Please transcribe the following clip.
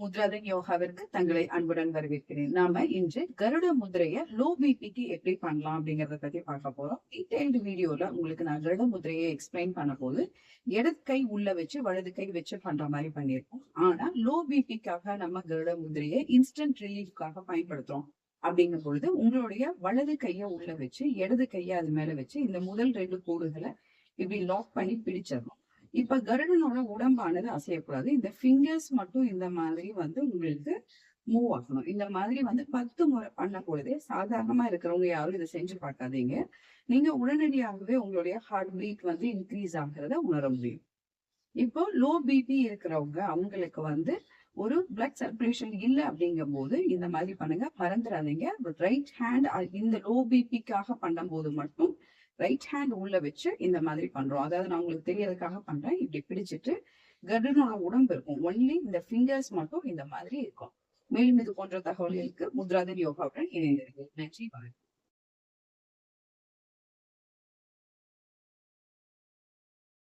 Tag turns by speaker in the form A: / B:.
A: முத்ராதன் யோகாவிற்கு தங்களை அன்புடன் வரவேற்கிறேன். நாம இன்று கருட முதிரைய லோ பிபிக்கு எப்படி பண்ணலாம் அப்படிங்கறத பத்தி பார்க்க போறோம். டீடைல்டு வீடியோல உங்களுக்கு நான் கருட முதிரையை எக்ஸ்பிளைன் பண்ண போது இடது கை உள்ள வச்சு வலது கை வச்சு பண்ற மாதிரி பண்ணியிருக்கோம். ஆனா லோ பிபிக்காக நம்ம கருட முதிரையை இன்ஸ்டன்ட் ரிலீஃப்காக பயன்படுத்துறோம் அப்படிங்கும் பொழுது உங்களுடைய வலது கையை உள்ள வச்சு இடது கையை அது மேல வச்சு இந்த முதல் ரெண்டு கோடுகளை இப்படி லாக் பண்ணி பிடிச்சிடணும். இப்ப கருடனோட உடம்பானது அசையக்கூடாது. இந்த ஃபிங்கர்ஸ் மட்டும் இந்த மாதிரி வந்து உங்களுக்கு மூவ் ஆகணும். இந்த மாதிரி வந்து பத்து முறை பண்ண பொழுதே சாதாரணமா இருக்கிறவங்க யாரும் இதை செஞ்சு பார்க்காதீங்க. நீங்க உடனடியாகவே உங்களுடைய ஹார்ட் பீட் வந்து இன்க்ரீஸ் ஆகிறத உணர முடியும். இப்போ லோ பிபி இருக்கிறவங்க அவங்களுக்கு வந்து ஒரு பிளட் சர்க்குலேஷன் இல்லை அப்படிங்கும் போது இந்த மாதிரி பண்ணுங்க. மறந்துடாதீங்க. ரைட் ஹேண்ட் இந்த லோ பிபிக்காக பண்ணும்போது மட்டும் ரைட் ஹேண்ட் உள்ள வச்சு இந்த மாதிரி பண்றோம். அதாவது நான் உங்களுக்கு தெரியறதுக்காக பண்றேன். இப்படி பிடிச்சிட்டு கருடனோட உடம்பு இருக்கும். ஒன்லி இந்த ஃபிங்கர்ஸ் மட்டும் இந்த மாதிரி இருக்கும். மேலும் இது போன்ற தகவல்களுக்கு முத்ராதன் யோகாவுடன் இணைந்திருக்கு நன்றி வணக்கம்.